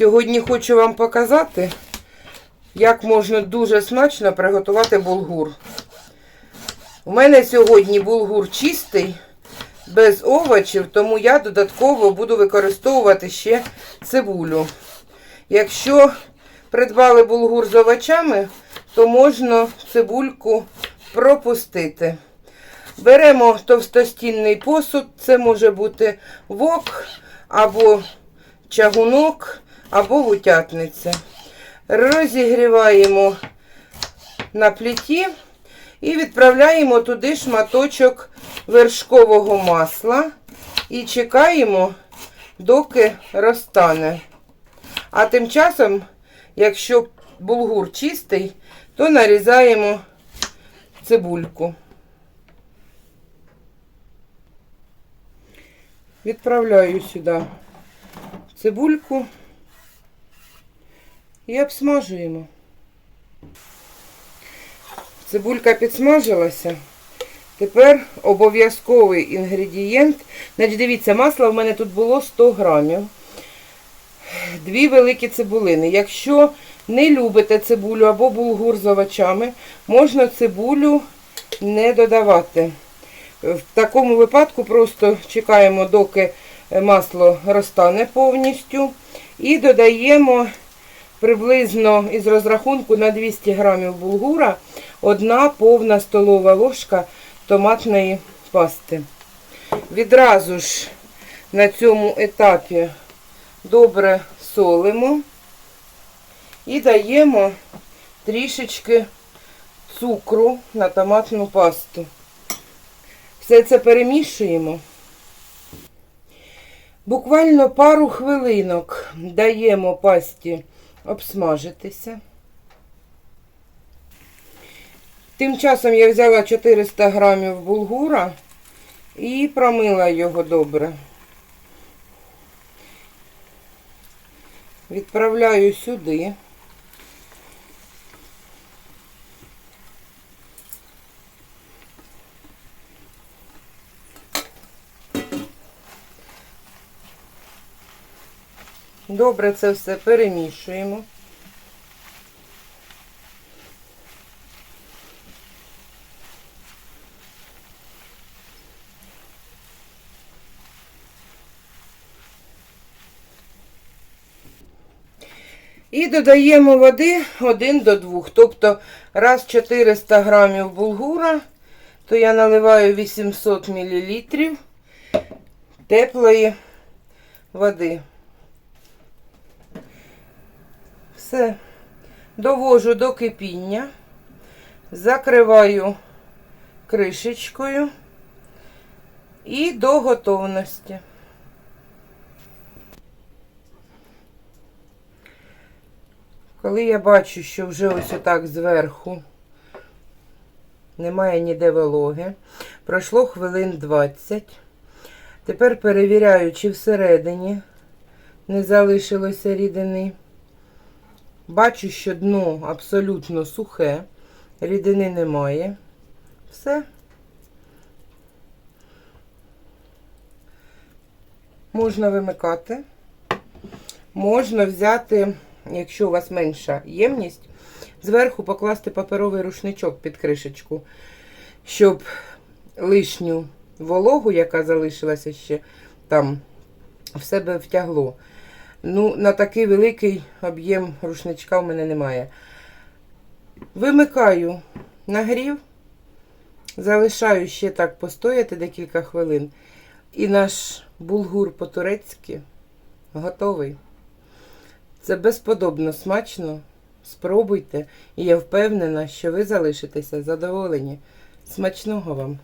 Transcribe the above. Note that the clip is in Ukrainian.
Сьогодні хочу вам показати, як можна дуже смачно приготувати булгур. У мене сьогодні булгур чистий, без овочів, тому я додатково буду використовувати ще цибулю. Якщо придбали булгур з овочами, то можна цибульку пропустити. Беремо товстостінний посуд, це може бути вок або чагунок, або гутятниця. Розігріваємо на плиті і відправляємо туди шматочок вершкового масла і чекаємо, доки розтане. А тим часом, якщо булгур чистий, то нарізаємо цибульку. Відправляю сюди цибульку і обсмажуємо. Цибулька підсмажилася. Тепер обов'язковий інгредієнт. Значить, дивіться, масла в мене тут було 100 грамів. Дві великі цибулини. Якщо не любите цибулю або булгур з овочами, можна цибулю не додавати. В такому випадку просто чекаємо, доки масло розтане повністю. І додаємо приблизно із розрахунку на 200 грамів булгура одна повна столова ложка томатної пасти. Відразу ж на цьому етапі добре солимо і даємо трішечки цукру на томатну пасту. Все це перемішуємо. Буквально пару хвилинок даємо пасті обсмажитися. Тим часом я взяла 400 грамів булгура і промила його добре. Відправляю сюди. Добре це все перемішуємо. І додаємо води 1 до 2. Тобто, раз 400 грамів булгура, то я наливаю 800 мл теплої води. Все, довожу до кипіння, закриваю кришечкою і до готовності. Коли я бачу, що вже ось отак зверху немає ніде вологи, пройшло хвилин 20. Тепер перевіряю, чи всередині не залишилося рідини. Бачу, що дно абсолютно сухе, рідини немає. Все. Можна вимикати. Можна взяти, якщо у вас менша ємність, зверху покласти паперовий рушничок під кришечку, щоб лишню вологу, яка залишилася ще там, в себе втягло. Ну, на такий великий об'єм рушничка в мене немає. Вимикаю нагрів, залишаю ще так постояти декілька хвилин. І наш булгур по-турецьки готовий. Це безподобно смачно. Спробуйте, і я впевнена, що ви залишитеся задоволені. Смачного вам!